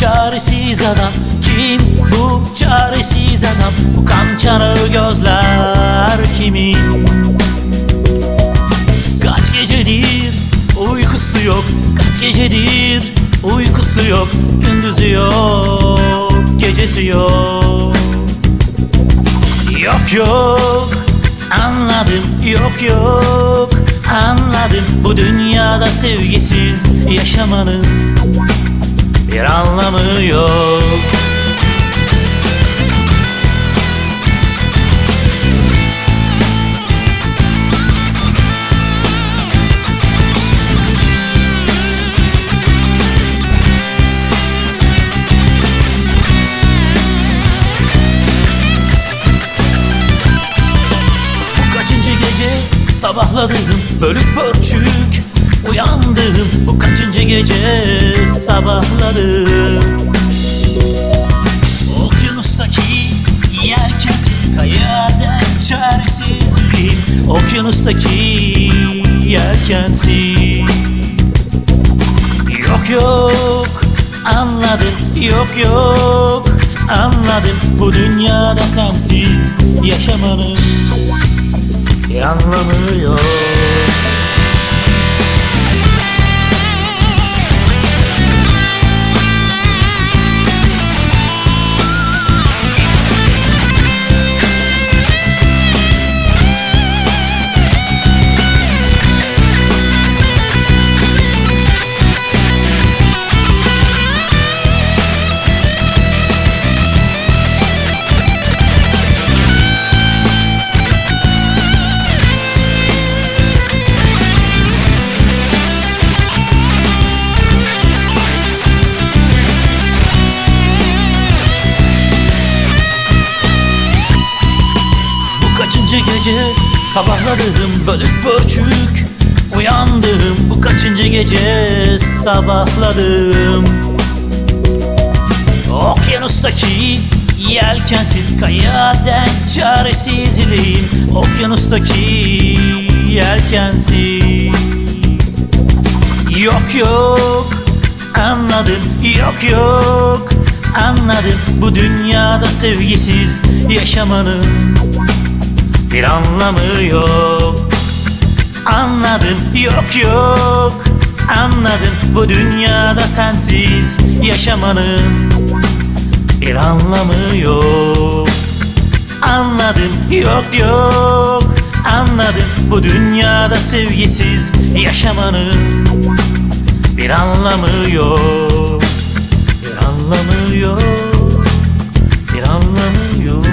çaresiz adam? Kim bu çaresiz adam? Bu kan çanağı gözler kimin Kaç gecedir uykusu yok? Kaç gecedir uykusu yok? Gündüzü yok gecesi yok. Yok yok anladım. Yok yok anladım. Bu dünyada sevgisiz yaşamanın bir anlamı yok. Sabahladım bölük pörçük uyandım Bu kaçıncı gece sabahladım Okyanustaki yelkensiz kayadan çaresizliğim Okyanustaki yelkensiz Yok yok anladım. Yok yok anladım. Bu dünyada sensiz yaşamanın anlamı yok kaçıncı gece sabahladım bölük pörçük Uyandım bu kaçıncı gece sabahladım Okyanustaki yelkensiz kayaden çaresizliğim. Okyanustaki yelkensiz. Yok yok anladım. Yok yok anladım. Bu dünyada sevgisiz yaşamanın bir anlamı yok. Anladım yok yok. Anladım Bu dünyada sensiz yaşamanın bir anlamı yok. Anladım yok yok. Anladım Bu dünyada sevgisiz yaşamanın bir anlamı yok. Bir anlamı yok. Bir anlamı yok